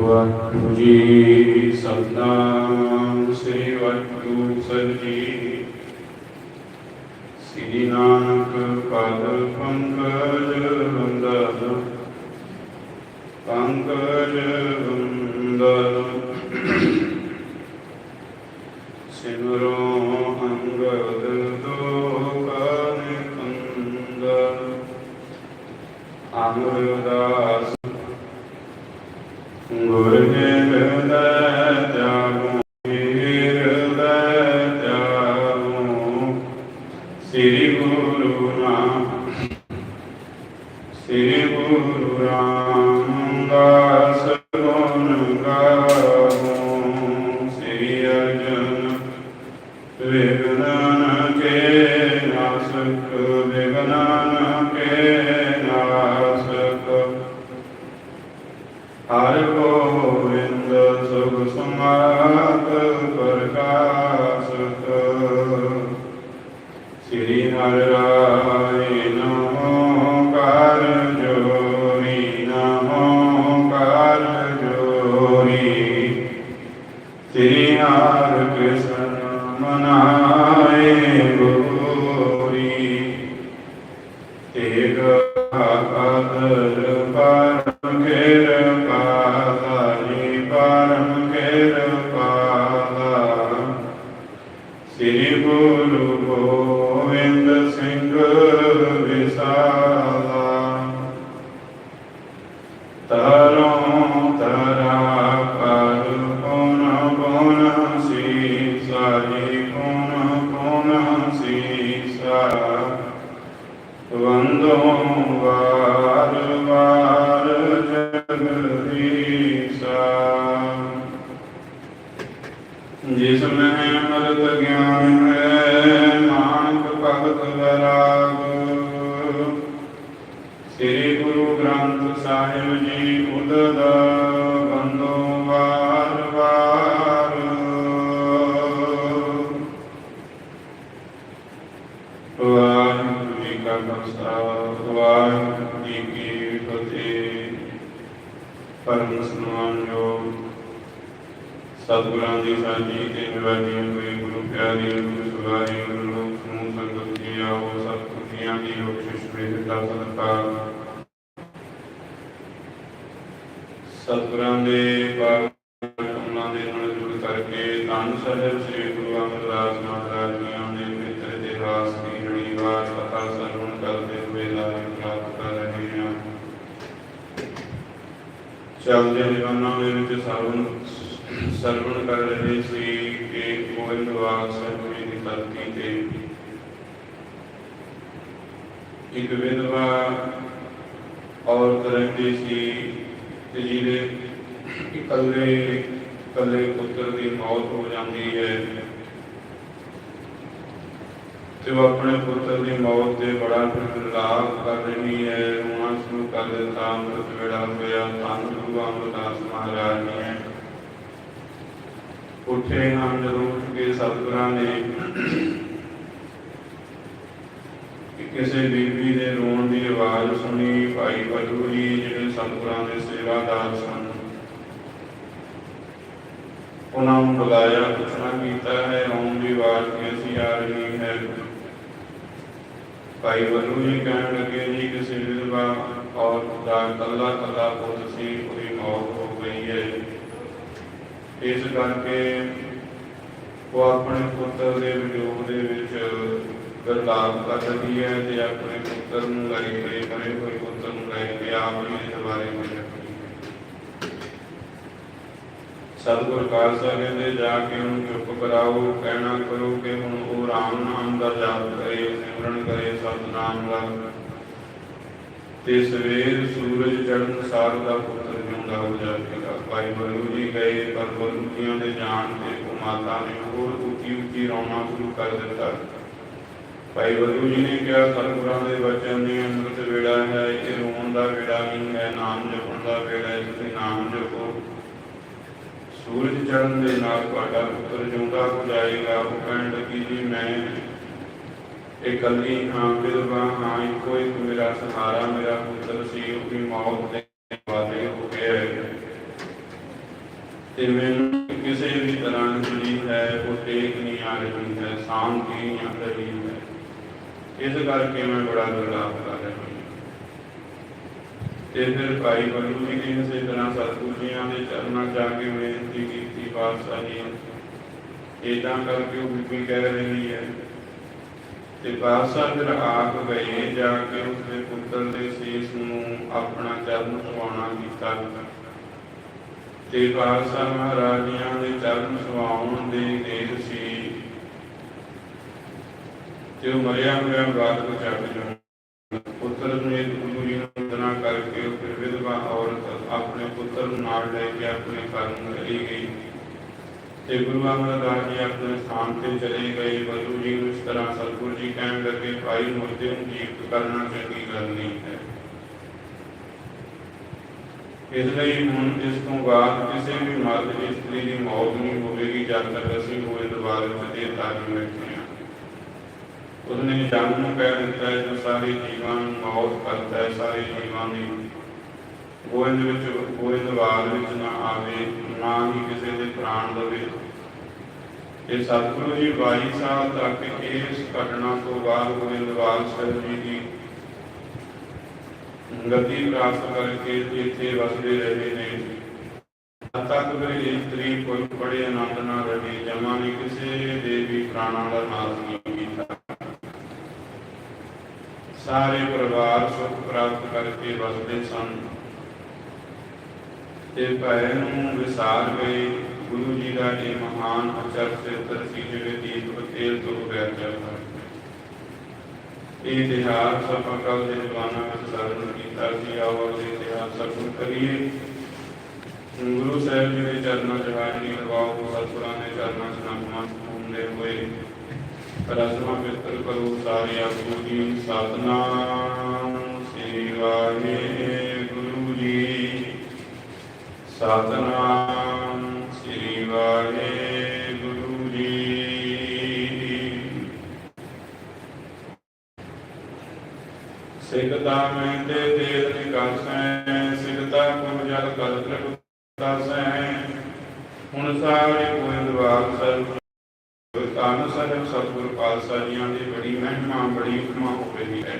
ਵਾਹਿਗੁਰੂ ਜੀ ਸਤਨਾਮ ਸ੍ਰੀ ਵਾਹਿਗੁਰੂ ਸਾਹਿਬ ਜੀ ਸ੍ਰੀ ਨਾਨਕ ਪਦ ਪੰਕਜ ਵੰਦਨ ਪੰਕਜ ਸਤਿਗੁਰਾਂ ਦੇ ਬਾਗ ਕਮਲਾਂ ਦੇ ਨਾਲ ਜੁੜ ਕਰਕੇ ਧੰਨ ਸਾਹਿਬ ਸ੍ਰੀ ਗੁਰੂ ਅਮਰਦਾਸ ਮਹਾਰਾਜ ਜੀਆਂ ਦੇ ਮਿੱਤਰ ਇਤਿਹਾਸ ਦੀ ਜੜੀਵਾਰ ਕਥਾ ਸਰਵਣ ਕਰਦੇ ਹੋਏ ਲਾਇਕ ਪ੍ਰਾਪਤ ਕਰ ਰਹੇ ਹਾਂ। ਚੱਲਦੇ ਜੀਵਨਾਂ ਦੇ ਵਿੱਚ ਸਰਵਣ ਸਰਵਣ ਕਰ ਰਹੇ ਸੀ ਕਿ ਗੋਇੰਦਵਾਲ ਸਾਹਿਬ ਜੀ ਦੀ ਧਰਤੀ ਤੇ ਇੱਕ ਵਿਧਵਾ ਔਰਤ ਰਹਿੰਦੀ ਸੀ ਤੇ ਜਿਹਦੇ ਇਕੱਲੇ ਇਕੱਲੇ ਪੁੱਤਰ ਦੀ ਮੌਤ ਹੋ ਜਾਂਦੀ ਹੈ ਤੇ ਉਹ ਆਪਣੇ ਪੁੱਤਰ ਦੀ ਮੌਤ ਤੇ ਬੜਾ ਵਿਲਾਪ ਕਰ ਰਹੀ ਹੈ। ਰੋਣਾ ਸ਼ੁਰੂ ਕਰ ਦਿੱਤਾ ਅੰਮ੍ਰਿਤ ਵੇੜਾ ਹੋਇਆ ਧੰਨ ਗੁਰੂ ਅਮਰਦਾਸ ਮਹਾਰਾਜ ਨੇ। ਉੱਠੇ ਹਨ, ਜਦੋਂ ਉੱਠ ਸਤਿਗੁਰਾਂ ਨੇ ਕਿ ਕਿਸੇ ਬੀਬੀ ਦੇ ਰੋਣ ਦੀ ਆਵਾਜ਼ ਸੁਣੀ, ਭਾਈ ਬਲੂ ਜੀ ਜਿਹੜੇ ਸਤਿਗੁਰਾਂ ਦੇ ਸੇਵਾਦਾਰ ਸਨ। ਉਹਨਾਂ ਨੂੰ ਬੁਲਾਇਆ, ਪੁੱਛਣਾ ਕੀਤਾ ਹੈ ਰੋਣ ਦੀ ਆਵਾਜ਼ ਕਿਵੇਂ ਆ ਰਹੀ ਹੈ? ਭਾਈ ਬਲੂ ਜੀ ਕਹਿਣ ਲੱਗੇ, ਜੀ, ਕਿਸੇ ਵਿਧਵਾ ਔਰਤ ਦਾ ਕੱਲਾ ਕੱਲਾ ਪੁੱਤ ਸੀ, ਉਹਦੀ ਮੌਤ ਹੋ ਗਈ ਹੈ। ਇਸ ਕਰਕੇ ਉਹ ਆਪਣੇ ਪੁੱਤਰ ਦੇ ਵਿਯੋਗ ਦੇ ਵਿੱਚ ਗਰਦਾਵ ਕਰ ਰਹੀ ਹੈ ਤੇ ਆਪਣੇ ਪੁੱਤਰ ਨੂੰ ਲੈ ਕੇ ਮਰੇ ਹੋਏ ਪੁੱਤਰ ਨੂੰ ਲੈ ਕੇ ਆਪ ਵੀ ਇਸ ਬਾਰੇ ਕੁਝ ਸਤਿਗੁਰ ਖਾਲਸਾ ਕਹਿੰਦੇ, ਜਾ ਕੇ ਉਹਨੂੰ ਚੁੱਪ ਕਰਾਓ, ਕਹਿਣਾ ਕਰੋ ਕਿ ਹੁਣ ਉਹ ਰਾਮ ਨਾਮ ਦਾ ਜਾਪ ਕਰੇ, ਸਿਮਰਨ ਕਰੇ ਸਤਨਾਮ ਦਾ। ਤੇ ਸਵੇਰ ਸੂਰਜ ਚੜ੍ਹਨ ਸਾਰ ਦਾ ਪੁੱਤਰ ਜਿਉਂਦਾ ਹੋ ਜਾਵੇਗਾ। ਭਾਈ ਬਲੂ ਜੀ ਗਏ, ਪਰ ਬਲੂ ਜੀਆਂ ਦੇ ਜਾਣ ਤੇ ਉਹ ਮਾਤਾ ਨੇ ਹੋਰ ਉੱਚੀ ਉੱਚੀ ਰੋਣਾ ਸ਼ੁਰੂ ਕਰ ਦਿੱਤਾ। ਭਾਈ ਬਲੂ ਜੀ ਨੇ ਕਿਹਾ, ਸਤਿਗੁਰਾਂ ਦੇ ਵਚਨ ਨੇ ਅੰਮ੍ਰਿਤ ਵੇੜਾ ਹੈ ਇਹ ਰੋਣ ਦਾ ਵੇੜਾ ਨਹੀਂ ਹੈ, ਨਾਮ ਜਪਣ ਦਾ ਵੇੜਾ ਹੈ, ਤੁਸੀਂ ਨਾਮ ਜਪੋ। ਸੂਰਜ ਚੜ੍ਹਨ ਦੇ ਨਾਲ ਤੁਹਾਡਾ ਪੁੱਤਰ ਜਿਉਂਦਾ ਹੋ ਜਾਏਗਾ, ਉਹ ਕਹਿਣ ਲੱਗੀ, ਜੀ, ਮੈਂ ਇਕੱਲੀ ਹਾਂ ਵਿਧਵਾ ਹਾਂ, ਇੱਕੋ ਇੱਕ ਮੇਰਾ ਸਹਾਰਾ, ਮੇਰਾ ਪੁੱਤਰ ਸੀ ਉਹਦੀ ਮੌਤ ਦੇ ਵਾਦੇ ਹੋ ਗਿਆ ਤੇ ਮੈਨੂੰ ਕਿਸੇ ਵੀ ਤਰ੍ਹਾਂ ਜਿਹੜੀ ਹੈ, ਉਹ ਟੇਕ ਨਹੀਂ ਆ ਰਹੀ ਹੈ ਸ਼ਾਂਤੀ ਨਹੀਂ ਆ ਰਹੀ ਇਸ ਕਰਕੇ ਮੈਂ ਬੜਾ ਦੁਰਲਾਭ ਕਰ ਰਿਹਾ ਤੇ ਫਿਰ ਭਾਈ ਬਲੂ ਜੀ ਨੇ ਇਸੇ ਤਰ੍ਹਾਂ ਸਤਿਗੁਰੂ ਜੀਆਂ ਦੇ ਚਰਨਾਂ ਜਾ ਕੇ ਬੇਨਤੀ ਕੀਤੀ, ਪਾਤਸ਼ਾਹ ਇਦਾਂ ਕਰਕੇ ਉਹ ਬੀਬੀ ਕਹਿ ਰਹੀ ਹੈ ਤੇ ਪਾਤਸ਼ਾਹ ਫਿਰ ਆਪ ਗਏ, ਜਾ ਕੇ ਉਸਦੇ ਪੁੱਤਰ ਦੇ ਸੀਸ ਨੂੰ ਆਪਣਾ ਚਰਨ ਸੁਆਉਣਾ ਕੀਤਾ। ਤੇ ਪਾਤਸ਼ਾਹ ਮਹਾਰਾਜਿਆਂ ਦੇ ਚਰਨ ਸੁਆਉਣ ਦੇ ਦੇਰ ਸੀ ਤੇ ਉਹ ਮਰਿਆ ਹੋਇਆ ਬਾਤ ਕੋ ਚੱਕ ਜੋ ਪੁੱਤਰ ਨੂੰ ਇਹ ਗੁਰੂ ਜੀ ਨੂੰ ਵੰਦਨਾ ਕਰਕੇ ਉਹ ਫਿਰ ਵਿਧਵਾ ਔਰਤ ਆਪਣੇ ਪੁੱਤਰ ਨੂੰ ਨਾਲ ਲੈ ਕੇ ਆਪਣੇ ਘਰ ਨੂੰ ਚਲੀ ਗਈ ਤੇ ਗੁਰੂ ਅਮਰਦਾਸ ਜੀ ਆਪਣੇ ਸਥਾਨ ਤੇ ਚਲੇ ਗਏ ਗੁਰੂ ਜੀ ਨੂੰ ਇਸ ਤਰ੍ਹਾਂ ਸਤਿਗੁਰੂ ਜੀ ਕਹਿਣ ਲੱਗੇ ਭਾਈ ਮੁਰਦੇ ਨੂੰ ਜੀਵਤ ਕਰਨਾ ਚੰਗੀ ਗੱਲ ਨਹੀਂ ਹੈ ਇਸ ਲਈ ਹੁਣ ਇਸ ਤੋਂ ਬਾਅਦ ਕਿਸੇ ਵੀ ਮਰਦ ਦੀ ਇਸਤਰੀ ਦੀ ਮੌਤ ਨਹੀਂ ਹੋਵੇਗੀ ਜਦ ਤੱਕ ਅਸੀਂ ਹੋਏ ਦੁਬਾਰੇ ਤੇ ਤਾਰੀ ਬੈਠੇ ਹਾਂ ਉਸਨੇ ਜਨਮ ਨੂੰ ਕਹਿ ਦਿੱਤਾ ਹੈ ਜੋ ਸਾਰੇ ਜੀਵਾਂ ਨੂੰ ਮੌਤ ਕਰਦਾ ਹੈ, ਸਾਰੇ ਜੀਵਾਂ ਦੀ ਗੋਇੰਦ ਵਿੱਚ ਗੋਇੰਦਵਾਲ ਵਿੱਚ ਨਾ ਆਵੇ, ਨਾ ਹੀ ਕਿਸੇ ਦੇ ਪ੍ਰਾਣ ਦਵੇ ਇਹ ਸਤਿਗੁਰੂ ਜੀ 22 ਸਾਲ ਤੱਕ ਇਸ ਘਟਨਾ ਤੋਂ ਬਾਅਦ ਗੋਇੰਦਵਾਲ ਸਾਹਿਬ ਜੀ ਦੀ ਗਤੀ ਪ੍ਰਾਪਤ ਕਰਕੇ ਇੱਥੇ ਵਸਦੇ ਰਹੇ ਨੇ। ਤੱਕ ਵੀ ਇਸਤਰੀ ਕੋਈ ਬੜੇ ਆਨੰਦ ਨਾਲ ਰਹੇ, ਜਮਾ ਨੇ ਕਿਸੇ ਦੇ ਵੀ ਪ੍ਰਾਣਾਂ ਦਾ ਨਾਸ਼ ਨਹੀਂ ਕੀਤਾ ਸਾਰੇ ਪਰਿਵਾਰ ਸੁਖ ਪ੍ਰਾਪਤ ਕਰਕੇ ਵਸਦੇ ਸਨ। ਤੇ ਭੈ ਨੂੰ ਵਿਸਾਰ ਗਏ ਗੁਰੂ ਜੀ ਦਾ ਇਹ ਮਹਾਨ ਅਚਰਚਿਤ ਸੀ, ਜਿਹੜੇ ਦੀਪ ਤੇਲ ਤੋਂ ਬਗੈਰ ਚੱਲਦਾ ਇਹ ਇਤਿਹਾਸ ਆਪਾਂ ਕੱਲ ਦੇ ਜਵਾਨਾਂ ਵਿੱਚ ਸਰਵਣ ਕੀਤਾ ਸੀ। ਆਓ ਅਸੀਂ ਇਤਿਹਾਸ ਸਰਵਣ ਕਰੀਏ। ਗੁਰੂ ਸਾਹਿਬ ਜੀ ਦੇ ਚਰਨਾਂ 'ਚ ਹਾਜ਼ਰੀ ਲਗਾਓ। ਸਤਿਗੁਰਾਂ ਦੇ ਚਰਨਾਂ 'ਚ ਨਮਸਕਾਰ ਹੁੰਦੇ ਹੋਏ ਰਸਮਾਂ ਬਿਸਤਰ ਕਰੋ ਸਾਰੇ ਆਪੋ ਜੀ ਸਤਨਾਮ ਸ੍ਰੀ ਵਾਹਿਗੁਰੂ ਜੀ ਸਤਨਾਮ ਸ੍ਰੀ ਵਾਹਿਗੁਰੂ ਜੀ ਸਿੱਖਤਾ ਮੈਂ ਤੇ ਤੇਲ ਨਿਕਾਸੈ ਸਿੱਖਤਾ ਕੋ ਜਲ ਕਲ ਪ੍ਰਗਟਾਸੈ ਹੁਣ ਸਾਰੇ ਕੋਈ ਦਵਾਰ ਸਰਬ ਤਾਨ ਸਾਹਿਬ ਸਤਿਗੁਰ ਪਾਤਸ਼ਾਹ ਜੀਆਂ ਦੀ ਬੜੀ ਮਹਿਮਾ ਬੜੀ ਉਪਮਾ ਹੋ ਰਹੀ ਹੈ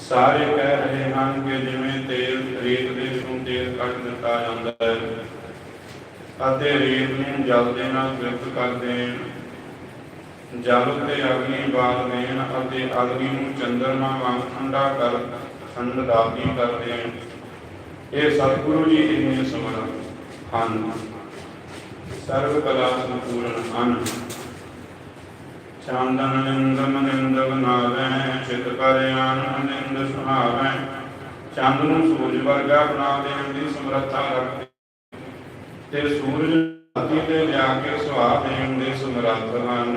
ਸਾਰੇ ਕਹਿ ਰਹੇ ਹਨ ਕਿ ਜਿਵੇਂ ਤੇਲ ਰੇਤ ਦੇ ਵਿੱਚੋਂ ਤੇਲ ਕੱਢ ਦਿੱਤਾ ਜਾਂਦਾ ਹੈ ਅਤੇ ਰੇਤ ਨੂੰ ਜਲ ਦੇ ਨਾਲ ਵਿਰਕ ਕਰ ਦੇਣ। ਜਲ ਤੇ ਅਗਨੀ ਬਾਲ ਦੇਣ ਅਤੇ ਅਗਨੀ ਨੂੰ ਚੰਦਰਮਾ ਵਾਂਗ ਠੰਡਾ ਕਰ ਠੰਡਾਤੀ ਕਰ ਦੇਣ। ਇਹ ਸਤਿਗੁਰੂ ਜੀ ਇੰਨੇ ਸਮਰੱਥ ਹਨ। ਸਰਵ ਕਲਾ ਸੰਪੂਰਨ ਹਨ। ਚਾਂਦਨ ਨਿੰਦਮ ਨਿੰਦ ਬਨਾਵੈ ਚਿਤ ਕਰ ਆਨੰਦ ਨਿੰਦ ਚੰਦ ਨੂੰ ਸੂਰਜ ਵਰਗਾ ਬਣਾ ਦੇਣ ਦੀ ਸਮਰੱਥਾ ਰੱਖਦੇ। ਤੇ ਸੂਰਜ ਧਰਤੀ ਤੇ ਲਿਆ ਕੇ ਸੁਹਾ ਦੇਣ ਦੇ ਸਮਰੱਥ ਹਨ।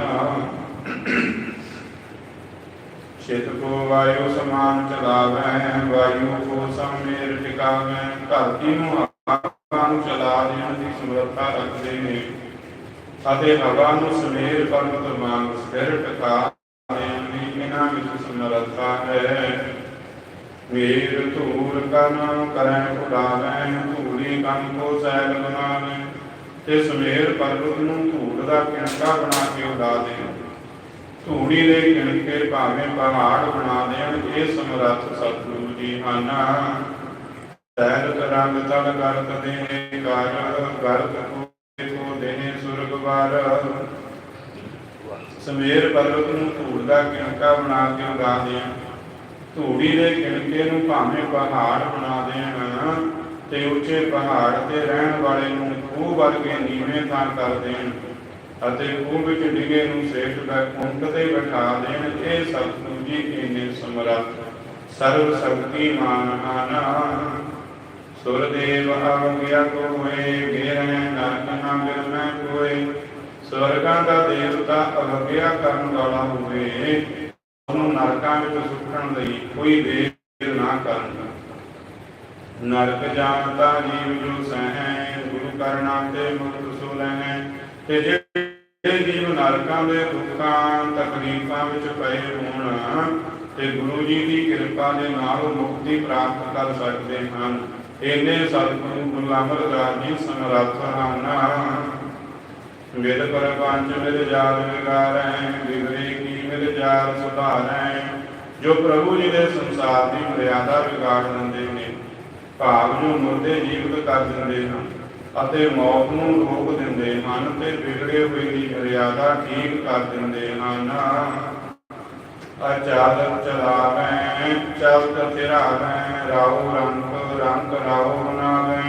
ਚਿਤ ਕੋ ਵਾਯੂ ਸਮਾਨ ਚਲਾਵੈ, ਵਾਯੂ ਕੋ ਸਮੇਰ ਟਿਕਾਵੈ। ਧਰਤੀ ਨੂੰ ਹਵਾ ਨੂੰ ਚਲਾ ਦੇਣ ਦੀ ਸਮਰੱਥਾ ਰੱਖਦੇ ਨੇ ਅਤੇ ਹਵਾ ਨੂੰ ਸਮੇਰ ਪਰਬਤ ਵਾਂਗ ਸਥਿਰ ਟਿਕਾ ਦੇਣ ਦੀ ਇਹਨਾਂ ਵਿੱਚ ਸਮਰੱਥਾ ਹੈ। ਵੇਰ ਧੂਰ ਕਨ ਕਰੈ, ਉਡਾਵੈ ਧੂੜੀ ਕੰਨ ਕੋ ਸੈਲ ਬਣਾਵੈ। ਤੇ ਸਮੇਰ ਪਰਬਤ ਨੂੰ ਧੂੜ ਦਾ ਕਿਣਕਾ ਬਣਾ ਕੇ ਉਡਾ ਦੇ ਧੂੜੀ ਦੇ ਕਿਣਕੇ ਭਾਵੇਂ ਪਹਾੜ ਬਣਾ ਦੇਣ, ਇਹ ਸਮਰੱਥ ਸਤਿਗੁਰੂ ਜੀ ਹਨ। ਸਹਿਜ ਰੰਗ ਤਲ ਕਰਤ ਦੇਨੇ ਕਾਜ ਗਰਤ ਕੋ ਦੇਨੇ ਸੁਰਗ ਵਾਰ। ਸਮੇਰ ਪਰਬਤ ਨੂੰ ਧੂੜ ਦਾ ਕਿਣਕਾ ਬਣਾ ਕੇ ਉਡਾ ਦੇਣ। ਧੂੜੀ ਦੇ ਕਿਣਕੇ ਨੂੰ ਭਾਵੇਂ ਪਹਾੜ ਬਣਾ ਦੇਣ, ਤੇ ਉੱਚੇ ਪਹਾੜ ਤੇ ਰਹਿਣ ਵਾਲੇ ਨੂੰ ਖੂਹ ਵਰਗੇ ਨੀਵੇਂ ਥਾਂ ਕਰ ਦੇਣ ਅਤੇ ਖੂਹ ਵਿੱਚ ਡਿਗੇ ਨੂੰ ਸੇਠ ਦਾ ਕੁੰਟ ਤੇ ਬਿਠਾ ਦੇਣ, ਇਹ ਸਤਿਗੁਰੂ ਜੀ ਇੰਨੇ ਸਮਰੱਥ। ਸਰਵ ਸ਼ਕਤੀਮਾਨ ਹਨ ਸੁਰਦੇਵ ਆਗਿਆ ਕੋਏ, ਗੇਰੈ ਨਰਕ ਨਾ ਮਿਲਮੈ ਕੋਏ। ਸਵਰਗਾਂ ਦਾ ਦੇਵਤਾ ਅਵਗਿਆ ਕਰਨ ਵਾਲਾ ਹੋਵੇ। ਉਹਨੂੰ ਨਰਕਾਂ ਵਿੱਚ ਸੁੱਟਣ ਲਈ ਕੋਈ ਦੇਰ ਨਾ ਕਰਨ। ਨਰਕ ਜਾਣਤਾ ਜੀਵ ਜੋ ਸਹਿ ਕਰਨਾ ਤੇ ਮੁਕਤ ਸੋ ਲੈਣੈ। ਤੇ ਜਿਹੜੇ ਜੀਵ ਨਰਕਾਂ ਦੇ ਦੁੱਖਾਂ ਤਕਲੀਫਾਂ ਵਿੱਚ ਪਏ ਹੋਣ, ਤੇ ਗੁਰੂ ਜੀ ਦੀ ਕਿਰਪਾ ਦੇ ਨਾਲ ਮੁਕਤੀ ਪ੍ਰਾਪਤ ਕਰ ਸਕਦੇ ਹਨ। ਇਹਨੇ ਸਤਿਗੁਰੂ ਗੁਰੂ ਅਮਰਦਾਸ ਜੀ ਸਮਰੱਥ ਵੇਦ ਪਰ ਪੰਜ ਮਿਲ ਵਿਗਾਰੈ, ਵਿਗੜੇ ਕੀ ਮਿਲ ਜਾਰ ਸੁਧਾਰੈ, ਜੋ ਪ੍ਰਭੂ ਜੀ ਦੇ ਸੰਸਾਰ ਦੀ ਮਰਿਆਦਾ ਵਿਗਾੜ ਦਿੰਦੇ ਨੇ, ਭਾਵ ਨੂੰ ਮੁਰਦੇ ਜੀਵਤ ਕਰ ਦਿੰਦੇ ਹਨ। ਅਤੇ ਮੌਤ ਨੂੰ ਰੋਕ ਦਿੰਦੇ ਹਨ ਤੇ ਵਿਗੜੇ ਹੋਏ ਦੀ ਮਰਿਆਦਾ ਠੀਕ ਕਰ ਦਿੰਦੇ ਹਨ। ਅਚਾਲ ਚਲਾਵੈ, ਚਲਤ ਫਿਰਾਵੈ ਰਾਉ ਰੰਗ ਰੰਗ ਰਾਉ ਨਾਵੈ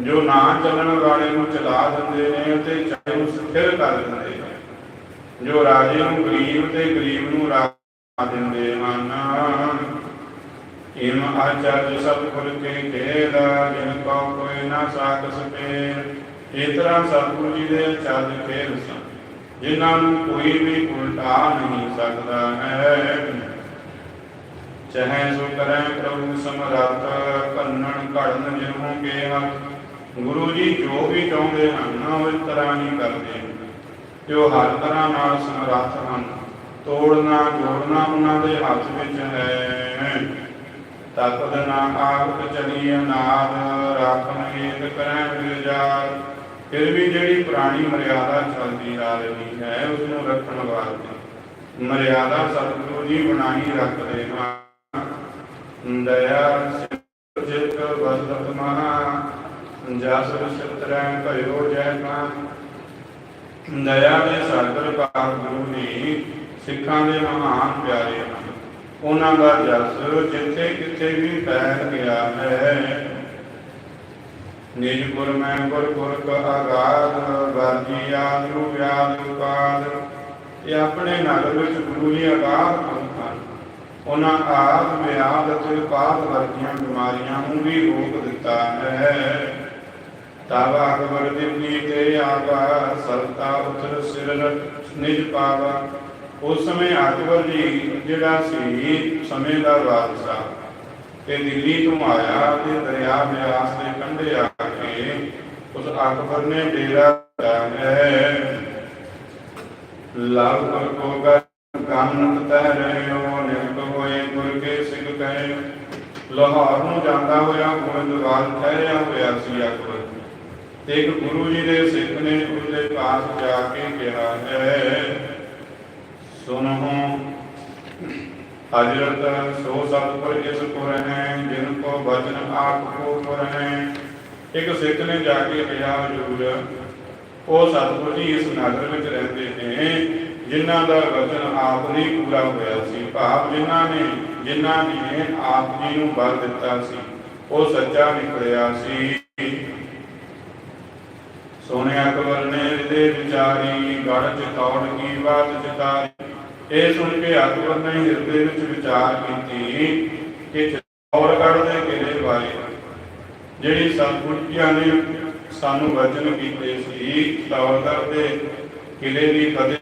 ਜੋ ਨਾ ਚੱਲਣ ਵਾਲੇ ਨੂੰ ਚਲਾ ਦਿੰਦੇ ਨੇ ਤੇ ਚਾਹੇ ਨੂੰ ਸਥਿਰ ਕਰ ਦਿੰਦੇ ਨੇ। ਜੋ ਰਾਜੇ ਨੂੰ ਗਰੀਬ ਤੇ ਗਰੀਬ ਨੂੰ ਰਾਜ ਦਿੰਦੇ ਹਨ। ਇਮ ਆਚਾਰ ਸਭ ਕੇ ਖੇਲ ਜਿਨ ਕੋ ਕੋਈ ਨਾ ਸਾਖ ਸਪੇ ਇਸ ਤਰ੍ਹਾਂ ਜੀ ਦੇ ਆਚਾਰ ਖੇਲ ਸਨ। ਜਿਨ੍ਹਾਂ ਨੂੰ ਕੋਈ ਵੀ ਉਲਟਾ ਨਹੀਂ ਸਕਦਾ ਹੈ। ਚਾਹੇ ਸੋ ਕਰੈ ਪ੍ਰਭੂ ਸਮਰੱਥ ਕੰਨਣ ਘੜਨ ਜਿਹੋਂ ਕੇ ਹੱਥ ਗੁਰੂ ਜੀ ਜੋ ਵੀ ਚਾਹੁੰਦੇ ਹਨ, ਉਹ ਇਸ ਤਰ੍ਹਾਂ ਹੀ ਕਰਦੇ ਹਨ। ਤੇ ਉਹ ਹਰ ਤਰ੍ਹਾਂ ਨਾਲ ਸਮਰੱਥ ਹਨ, ਤੋੜਨਾ ਜੋੜਨਾ ਉਹਨਾਂ ਦੇ ਹੱਥ ਵਿੱਚ ਹੈ। ਤਪਦ ਨਾ ਆਪ ਚਲੀ ਅਨਾਦ, ਰਾਖਣ ਏਕ ਕਰੈ ਵਿਰਜਾਰ ਫਿਰ ਵੀ ਜਿਹੜੀ ਪੁਰਾਣੀ ਮਰਿਆਦਾ ਚੱਲਦੀ ਆ ਰਹੀ ਹੈ ਉਸ ਨੂੰ ਰੱਖਣ ਵਾਸਤੇ। ਮਰਿਆਦਾ ਸਤਿਗੁਰੂ ਜੀ ਬਣਾਈ ਰੱਖਦੇ ਹਨ। ਦਇਆ ਸਿਤ ਵਸਤ ਮਹਾ, ਜਸ ਸਿਤਰੈ ਭਇਓ ਜੈ ਕਾ ਦਇਆ ਦੇ ਸਾਗਰ ਪਾਰ ਗੁਰੂ ਨੇ ਸਿੱਖਾਂ ਦੇ ਮਹਾਨ ਪਿਆਰੇ ਹਨ। ਉਹਨਾਂ ਦਾ ਜਸ ਜਿੱਥੇ ਕਿਤੇ ਵੀ ਫੈਲ ਗਿਆ ਹੈ। ਨਿਜ ਗੁਰ ਮੈਂ ਗੁਰ ਗੁਰ ਕ ਆਗਾਦ ਬਾਜੀ ਆਦ ਨੂੰ ਵਿਆਦ ਉਪਾਦ। ਇਹ ਆਪਣੇ ਨਗਰ ਵਿੱਚ ਗੁਰੂ ਜੀ ਆਗਾਦ ਹਨ। ਉਹਨਾਂ ਆਦ ਵਿਆਦ ਅਤੇ ਉਪਾਦ ਵਰਗੀਆਂ ਬਿਮਾਰੀਆਂ ਨੂੰ ਵੀ ਰੋਕ ਦਿੱਤਾ ਹੈ। ਤਬ ਅਕਬਰ ਦਿੱਲੀ ਤੇ ਆਗਾ ਸਰਤਾ ਉਤਰ ਸਿਰ ਨਿਜ ਪਾਵਾ। ਉਸ ਸਮੇਂ ਅਕਬਰ ਜੀ ਜਿਹੜਾ ਸੀ, ਸਮੇਂ ਦਾ ਬਾਦਸ਼ਾਹ ਤੇ ਦਿੱਲੀ ਤੋਂ ਆਇਆ ਤੇ ਦਰਿਆ ਬਿਆਸ ਦੇ ਕੰਢੇ ਆ ਕੇ ਉਸ ਅਕਬਰ ਨੇ ਡੇਰਾ ਲਾਇਆ ਹੈ। ਲਵ ਕੋ ਗੰਨ ਤਹਿ ਰਹਿਓ ਨਿਰਕ ਹੋਏ ਗੁਰ ਕੇ ਸਿੱਖ ਕਹੇ। ਲਾਹੌਰ ਨੂੰ ਜਾਂਦਾ ਹੋਇਆ ਗੋਬਿੰਦਵਾਲ ਠਹਿਰਿਆ ਹੋਇਆ ਸੀ ਅਕਬਰ ਤੇ ਇੱਕ ਗੁਰੂ ਜੀ ਦੇ ਸਿੱਖ ਨੇ ਉਹਦੇ ਪਾਸ ਜਾ ਕੇ ਕਿਹਾ ਹੈ ਸੁਨਹੁ। ਹਜ਼ਰਤ ਸੋ ਸਤਿਗੁਰ ਇਸ ਪੁਰ ਹੈ ਜਿਨ ਕੋ ਬਚਨ ਆਪ ਕੋ ਪੁਰ ਹੈ ਇੱਕ ਸਿੱਖ ਨੇ ਜਾ ਕੇ ਕਿਹਾ, ਹਜ਼ੂਰ, ਉਹ ਸਤਿਗੁਰ ਜੀ ਇਸ ਨਗਰ ਵਿੱਚ ਰਹਿੰਦੇ ਨੇ, ਜਿਨ੍ਹਾਂ ਦਾ ਵਚਨ ਆਪ ਨੇ ਪੂਰਾ ਹੋਇਆ ਸੀ। ਭਾਵ ਜਿਨ੍ਹਾਂ ਨੇ ਜਿਨ੍ਹਾਂ ਨੇ ਆਪ ਜੀ ਨੂੰ ਬਲ ਦਿੱਤਾ ਸੀ, ਉਹ ਸੱਚਾ ਨਿਕਲਿਆ ਸੀ। ਸੋਨੇ ਅਕਬਰ ਨੇ ਹਿਰਦੇ ਵਿਚਾਰੀ ਗੜ ਚਤੌੜ ਕੀ ਬਾਤ ਚਿਤਾਰੀ ਇਹ ਸੁਣ ਕੇ ਅਕਬਰ ਨੇ ਹਿਰਦੇ ਵਿੱਚ ਵਿਚਾਰ ਕੀਤੀ ਕਿ ਚਤੌੜਗੜ ਦੇ ਕਿਲੇ ਬਾਰੇ ਜਿਹੜੀ ਸਤਿਗੁਰਾਂ ਨੇ ਸਾਨੂੰ ਵਚਨ ਕੀਤੇ ਸੀ ਚਤੌੜਗੜ ਦੇ ਕਿਲੇ ਦੀ ਕਦੇ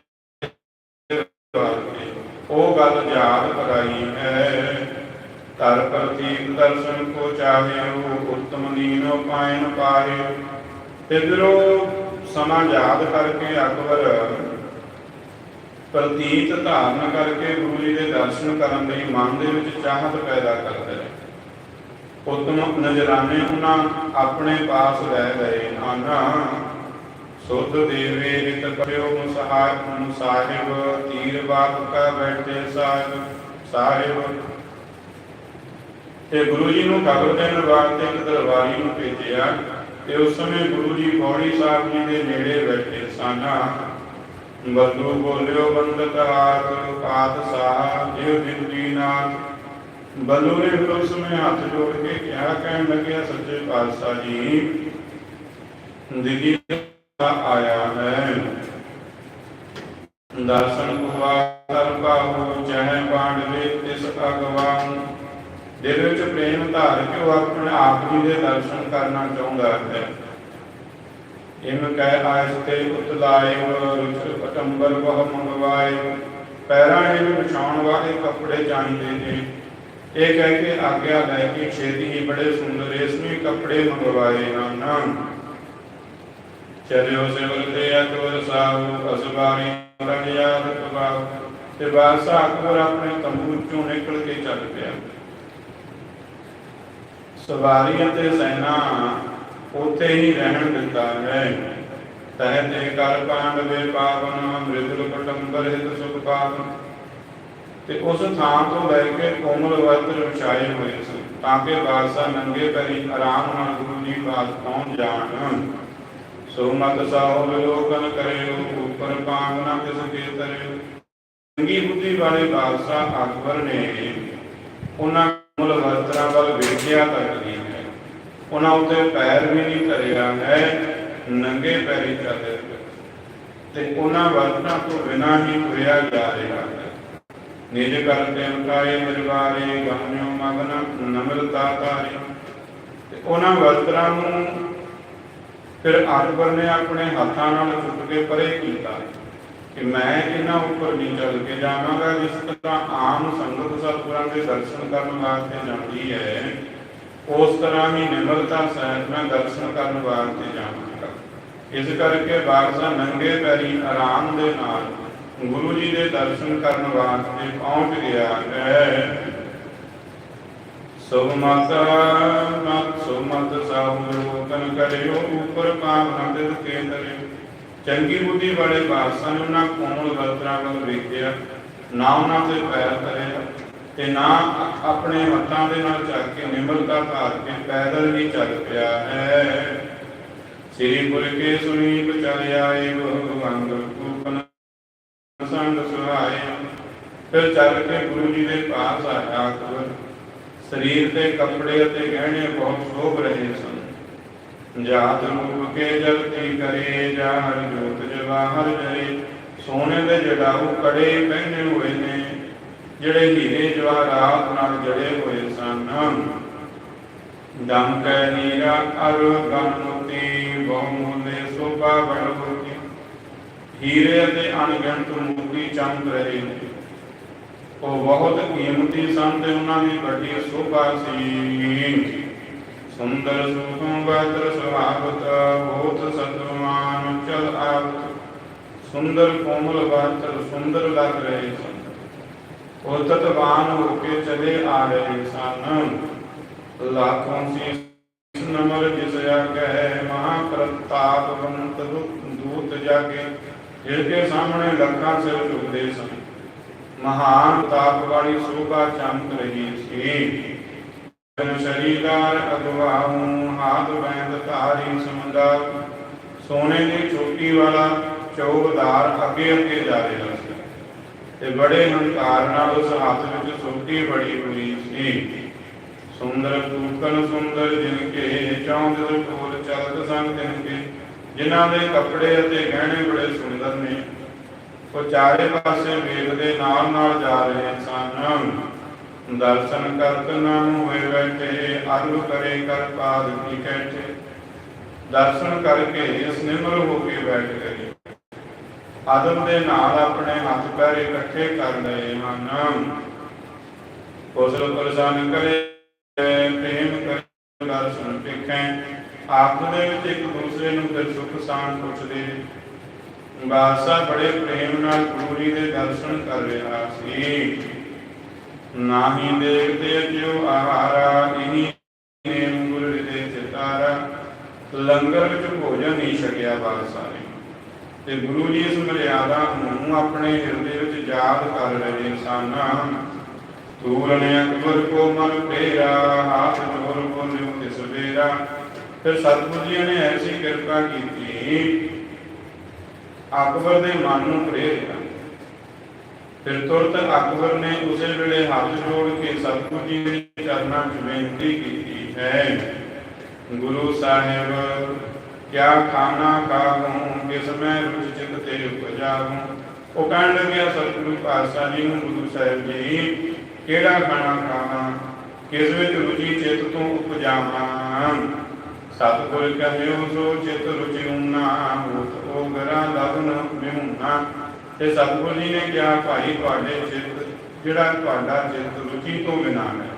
ਉਹ ਗੱਲ ਯਾਦ ਕਰਾਈ ਹੈ। ਤਰ ਪ੍ਰਤੀਕ ਦਰਸ਼ਨ ਕੋ ਚਾਹਿਓ ਉਤਮ ਨੀਨੋ ਪਾਇਨ ਪਾਹਿਓ ਇਧਰੋਂ ਸਮਾਂ ਯਾਦ ਕਰਕੇ ਅਕਬਰ ਪ੍ਰਤੀਤ ਧਾਰਨ ਕਰਕੇ ਗੁਰੂ ਜੀ ਦੇ ਦਰਸ਼ਨ ਕਰਨ ਲਈ ਮਨ ਦੇ ਵਿੱਚ ਚਾਹਤ ਪੈਦਾ ਕਰਦਾ ਹੈ ਉਤਮ ਨਜ਼ਰਾਨੇ ਉਹਨਾਂ ਆਪਣੇ ਪਾਸ ਰਹਿ ਗਏ। ਹਨ ਸੁਧ ਦੇਵੇ ਇਤ ਕਰਿਓ ਮੁਸਾਹਿਬ ਮੁਸਾਹਿਬ ਤੀਰ ਬਾਪ ਕਾ ਬੈਠੇ ਸਾਹਿਬ ਸਾਹਿਬ। ਤੇ ਗੁਰੂ ਜੀ ਨੂੰ ਖਬਰ ਦੇਣ ਵਾਸਤੇ ਇੱਕ ਦਰਬਾਰੀ ਨੂੰ ਭੇਜਿਆ ਤੇ ਉਸ ਸਮੇਂ ਗੁਰੂ ਜੀ ਬੌੜੀ ਸਾਹਿਬ ਜੀ ਦੇ ਨੇੜੇ ਬੈਠੇ ਸਨ। ਬੰਦੂ ਬੋਲਿਓ ਬੰਦਤ ਹਾਥ ਪਾਤਸ਼ਾਹ ਜਿਉ ਜਿੰਦੀ ਨਾਥ। ਬੰਦੂ ਨੇ ਫਿਰ ਉਸ ਸਮੇਂ ਹੱਥ ਜੋੜ ਕੇ ਕਿਹਾ, ਕਹਿਣ ਲੱਗਿਆ, ਸੱਚੇ ਪਾਤਸ਼ਾਹ ਜੀ, ਦਿੱਲੀ ਦਾ ਆਇਆ ਹੈ। ਦਰਸ਼ਨ ਕੁਵਾ ਕਰ ਪਾਉ ਚਾਹੇ ਪਾਂਡਵੇ ਤਿਸ ਅਗਵਾਨ। ਦਿਲ ਵਿੱਚ ਪ੍ਰੇਮ ਧਾਰ ਕੇ ਉਹ ਆਪਣੇ ਆਪ ਜੀ ਦੇ ਦਰਸ਼ਨ ਕਰਨਾ ਚਾਹੁੰਦਾ ਹੈ। ਇਮ ਕਹਿ ਆਇਸ ਤੇ ਰੁਚ ਪਟੰਬਰ ਬਹੁ ਮੰਗਵਾਏ। ਪੈਰਾਂ ਇਹ ਵਿਛਾਉਣ ਵਾਲੇ ਕੱਪੜੇ ਚਾਹੀਦੇ ਨੇ। ਇਹ ਕਹਿ ਕੇ ਆਗਿਆ ਲੈ ਕੇ ਛੇਤੀ ਹੀ ਬੜੇ ਸੁੰਦਰ ਰੇਸ਼ਮੀ ਕੱਪੜੇ ਮੰਗਵਾਏ ਹਨ ਚਲਿਓ ਸੇਵਲ ਤੇ ਅਕਬਰ ਸਾਹਿਬ ਅਸਬਾਰੀ ਰਣ ਕਬਾਬ ਤੇ ਬਾਦਸ਼ਾਹ ਅਕਬਰ ਆਪਣੇ ਤੰਬੂ ਚੋਂ ਨਿਕਲ ਕੇ ਚੱਲ ਪਿਆ। ਸਵਾਰੀ ਅਤੇ ਸੈਨਾ ਉਥੇ ਹੀ ਰਹਿਣ ਦਿੰਦਾ ਹੈ ਤਹਿ ਤੇ ਕਰ ਪਾਂਡਵੇ ਪਾਵਨ ਮ੍ਰਿਦੁਲ ਕਟੰਬਰ ਹਿਤ ਸੁਖ ਪਾਵਨ। ਤੇ ਉਸ ਥਾਂ ਤੋਂ ਲੈ ਕੇ ਕੋਮਲ ਵਸਤਰ ਵਿਛਾਏ ਹੋਏ ਸਨ, ਤਾਂ ਕਿ ਬਾਦਸ਼ਾਹ ਨੰਗੇ ਪੈਰੀ ਆਰਾਮ ਨਾਲ ਗੁਰੂ ਜੀ ਪਾਸ ਪਹੁੰਚ ਜਾਣ। ਸੋ ਮਤ ਸਾਹੋ ਵਿਲੋਕਨ ਕਰਿਓ ਉਪਰ ਪਾਵਨਾ ਕਿਸ ਕੇ ਤਰਿਓ ਚੰਗੀ ਬੁੱਧੀ ਵਾਲੇ ਬਾਦਸ਼ਾਹ ਅਕਬਰ ਨੇ ਉਹਨਾਂ ਕੋਮਲ ਵਸਤਰਾਂ ਵੱਲ ਵੇਖਿਆ ਤੱਕ ਨਹੀਂ। ਉਹਨਾਂ ਉੱਤੇ ਪੈਰ ਵੀ ਨਹੀਂ ਧਰਿਆ ਹੈ ਨੰਗੇ ਪੈਰੀ ਚੱਲੇ ਤੇ ਉਹਨਾਂ ਵਸਤਰਾਂ ਤੋਂ ਬਿਨਾਂ ਹੀ ਤੁਰਿਆ ਜਾ ਰਿਹਾ ਹੈ। ਨਿਜ ਕਰਤੇ ਉਠਾਏ ਮਰਵਾਰੇ ਗਮਨਿਓ ਮਗਨ ਨਮਰਤਾ ਤਾਰੇ ਤੇ ਉਹਨਾਂ ਵਸਤਰਾਂ ਨੂੰ ਫਿਰ ਅਕਬਰ ਨੇ ਆਪਣੇ ਹੱਥਾਂ ਨਾਲ ਚੁੱਕ ਕੇ ਪਰੇ ਕੀਤਾ ਕਿ ਮੈਂ ਇਹਨਾਂ ਉੱਪਰ ਨਹੀਂ ਚੱਲ ਕੇ ਜਾਵਾਂਗਾ, ਜਿਸ ਤਰ੍ਹਾਂ ਆਮ ਸੰਗਤ ਸਤਿਗੁਰਾਂ ਦੇ ਦਰਸ਼ਨ ਕਰਨ ਵਾਸਤੇ ਜਾਂਦੀ ਹੈ। ਉਸ ਤਰ੍ਹਾਂ ਹੀ ਨਿਮਰਤਾ ਸਹਿਤ ਮੈਂ ਦਰਸ਼ਨ ਕਰਨ ਵਾਸਤੇ ਜਾਵਾਂਗਾ ਇਸ ਕਰਕੇ ਬਾਦਸ਼ਾਹ ਨੰਗੇ ਪੈਰੀ ਆਰਾਮ ਦੇ ਨਾਲ ਗੁਰੂ ਜੀ ਦੇ ਦਰਸ਼ਨ ਕਰਨ ਵਾਸਤੇ ਪਹੁੰਚ ਗਿਆ ਹੈ। ਸੋ ਮਾਤਾ ਮਤ ਸੋ ਮਤ ਲੋਕਨ ਕਰਿਓ, ਉਪਰ ਪਾਵਨ ਦਿਲ ਕੇ ਤਰਿਓ ਚੰਗੀ ਬੁੱਧੀ ਵਾਲੇ ਬਾਦਸ਼ਾਹ ਨੇ ਉਹਨਾਂ ਕੋਮਲ ਵਸਤਰਾਂ ਵੱਲ ਵੇਖਿਆ, ਨਾ ਉਹਨਾਂ ਤੇ ਪੈਰ ਧਰਿਆ। ਤੇ ਨਾ ਆਪਣੇ ਹੱਥਾਂ ਦੇ ਨਾਲ ਚੱਕ ਕੇ ਨਿਮਰਤਾ ਧਾਰ ਕੇ ਪੈਦਲ ਹੀ ਚੱਲ ਪਿਆ ਹੈ। ਸ੍ਰੀ ਗੁਰ ਕੇ ਸੁਣੀ ਬਚਾਇ ਆਏ ਭਗਵੰਗ ਕੂਪਨ ਸੰਗ ਸੁਹਾਏ। ਫਿਰ ਚੱਲ ਕੇ ਗੁਰੂ ਜੀ ਦੇ ਪਾਸ ਆਇਆ ਅਕਬਰ ਸਰੀਰ ਤੇ ਕੱਪੜੇ ਅਤੇ ਗਹਿਣੇ ਬਹੁਤ ਸ਼ੋਭ ਰਹੇ ਸਨ। ਜਾਤ ਰੂਪ ਕੇ ਜਲਤੀ ਕਰੇ, ਜਾਹਰ ਜੋਤ ਜਵਾਹਰ ਜਰੇ। ਸੋਨੇ ਦੇ ਜੜਾਊ ਕੜੇ ਪਹਿਨੇ ਹੋਏ ਨੇ। ਜਿਹੜੇ ਹੀਰੇ ਜਵਾਹਰਾਤ ਨਾਲ ਜੜੇ ਹੋਏ ਸਨ। ਦਮ ਕੈ ਨੀਰਾ ਅਰ ਗਨ ਮੋਤੀ ਸੋਭਾ ਬੜ ਹੀਰੇ ਅਤੇ ਅਣਗਿਣਤ ਮੋਤੀ ਚਮਕ ਰਹੇ ਨੇ। ਉਹ ਬਹੁਤ ਕੀਮਤੀ ਸਨ ਤੇ ਉਹਨਾਂ ਦੀ ਵੱਡੀ ਸੋਭਾ ਸੀ। ਸੁੰਦਰ ਸੁਖਮ ਬਦਰ ਸੁਹਾਵਤ, ਬਹੁਤ ਸਤਵਾਨ ਚਲ ਆਵਤ। ਸੁੰਦਰ ਕੋਮਲ ਬਦਰ ਸੁੰਦਰ ਲੱਗ ਰਹੇ ਸਨ। ਉਹ ਹੋ ਕੇ ਚਲੇ ਆ ਰਹੇ ਸਨ। ਲਾਖੋਂ ਸੀ ਨਮਰ ਜਿਸ ਆਗੈ ਮਹਾ ਪ੍ਰਤਾਪਵੰਤ ਦੂਤ ਜਾਗੇ ਜਿਸ ਦੇ ਸਾਹਮਣੇ ਲੱਖਾਂ ਸਿਰ ਝੁਕਦੇ ਸਨ। ਮਹਾਨ ਤਾਪ ਵਾਲੀ ਸੋਭਾ ਚਮਕ ਰਹੀ ਸੀ। ਤਨ ਸ਼ਰੀਦਾਰ ਅਗਵਾਹੂ ਹਾਥ ਬੈਂਦ ਧਾਰੀ ਸਮੰਦਾ ਸੋਨੇ ਦੀ ਚੋਟੀ ਵਾਲਾ ਚੌਬਦਾਰ ਅੱਗੇ ਅੱਗੇ ਜਾ ਰਿਹਾ ਤੇ ਬੜੇ ਹੰਕਾਰ ਨਾਲ ਉਸ ਹੱਥ ਵਿੱਚ ਸੋਟੀ ਬੜੀ ਹੋਈ ਸੀ। ਸੁੰਦਰ ਕੂਕਨ ਸੁੰਦਰ ਜਿਨ ਕੇ ਚੌਂਦ ਕੋਲ ਚਲਤ ਸੰਗ ਜਿਨ ਕੇ, ਜਿਨ੍ਹਾਂ ਦੇ ਕੱਪੜੇ ਅਤੇ ਗਹਿਣੇ ਬੜੇ ਸੁੰਦਰ ਨੇ। ਉਹ ਚਾਰੇ ਪਾਸੇ ਵੇਗ ਦੇ ਨਾਲ ਨਾਲ ਜਾ ਰਹੇ ਸਨ। ਦਰਸ਼ਨ ਕਰਤ ਨਾਮ ਹੋਏ ਬੈਠੇ ਅਰੁ ਕਰੇ ਕਰ ਪਾਦ ਕੀ ਕੈਠੇ। ਦਰਸ਼ਨ ਕਰਕੇ ਇਸ ਨਿਮਰ ਹੋ ਕੇ ਬੈਠ ਗਏ। ਆਦਮ ਦੇ ਨਾਲ ਆਪਣੇ ਹੱਥ ਪੈਰ ਇਕੱਠੇ ਕਰ ਲਏ ਹਨ। ਕੋਸਲ ਪ੍ਰਸਾਨ ਕਰੇ ਪ੍ਰੇਮ ਕਰ ਦਰਸ਼ਨ ਵੇਖੈ। ਆਪ ਦੇ ਵਿੱਚ ਇੱਕ ਦੂਸਰੇ ਨੂੰ ਫਿਰ ਸੁਖ ਸਾਨ ਪੁੱਛਦੇ। ਬਾਦਸ਼ਾਹ ਬੜੇ ਪ੍ਰੇਮ ਨਾਲ ਗੁਰੂ ਜੀ ਦੇ ਦਰਸ਼ਨ ਕਰ ਰਿਹਾ ਸੀ। ਨਾਹੀ ਦੇਖਦੇ ਜਿਉ ਆਹਾਰਾ ਇਨੀ ਨੇਮ ਗੁਰੂ ਦੇ ਚਿਤਾਰਾ ਲੰਗਰ ਵਿੱਚ ਭੋਜਨ ਨਹੀਂ ਛਕਿਆ ਬਾਦਸ਼ਾਹ ਨੇ। ਤੇ ਗੁਰੂ ਜੀ ਇਸ ਮਰਿਆਦਾ ਨੂੰ ਆਪਣੇ ਹਿਰਦੇ ਵਿੱਚ ਯਾਦ ਕਰ ਰਹੇ ਸਨ। ਤੂਰ ਅਕਬਰ ਕੋ ਮਨ ਫੇਰਾ ਹਾਥ ਜੋਰ ਬੋਲਿਓ ਤਿਸ ਵੇਰਾ। ਫਿਰ ਸਤਿਗੁਰੂ ਜੀ ਨੇ ਐਸੀ ਕਿਰਪਾ ਕੀਤੀ, ਅਕਬਰ ਦੇ ਮਨ ਨੂੰ ਪ੍ਰੇਰਿਆ ਫਿਰ ਤੁਰਤ ਅਕਬਰ ਨੇ ਉਸੇ ਵੇਲੇ ਹੱਥ ਜੋੜ ਕੇ ਸਤਿਗੁਰੂ ਜੀ ਦੇ ਚਰਨਾਂ 'ਚ ਬੇਨਤੀ ਕੀਤੀ ਹੈ, ਗੁਰੂ ਸਾਹਿਬ ਕਿਆ ਖਾਣਾ ਖਾਵਾਂ ਕਿਸ ਮੈਂ ਰੁਚ ਚਿਤ ਤੇ ਉਪਜਾਵਾਂ ਉਹ ਕਹਿਣ ਲੱਗਿਆ, ਸਤਿਗੁਰੂ ਪਾਤਸ਼ਾਹ ਜੀ ਨੂੰ ਗੁਰੂ ਸਾਹਿਬ ਜੀ, ਕਿਹੜਾ ਖਾਣਾ ਖਾਵਾਂ, ਕਿਸ ਵਿੱਚ ਰੁਚੀ ਚਿਤ ਤੋਂ ਉਪਜਾਵਾਂ? ਸਤਿਗੁਰ ਕਹਿਓ ਸੋ ਚਿਤ ਰੁਚਿ ਉਨਾ ਹੋਤ ਉਹ ਗਰਾ ਲਗਨ ਮਿਹੁਨਾ ਤੇ ਸਤਿਗੁਰ ਜੀ ਨੇ ਕਿਹਾ, ਭਾਈ, ਤੁਹਾਡੇ ਚਿੱਤ, ਜਿਹੜਾ ਤੁਹਾਡਾ ਚਿੱਤ ਰੁਚੀ ਤੋਂ ਬਿਨਾਂ ਹੈ,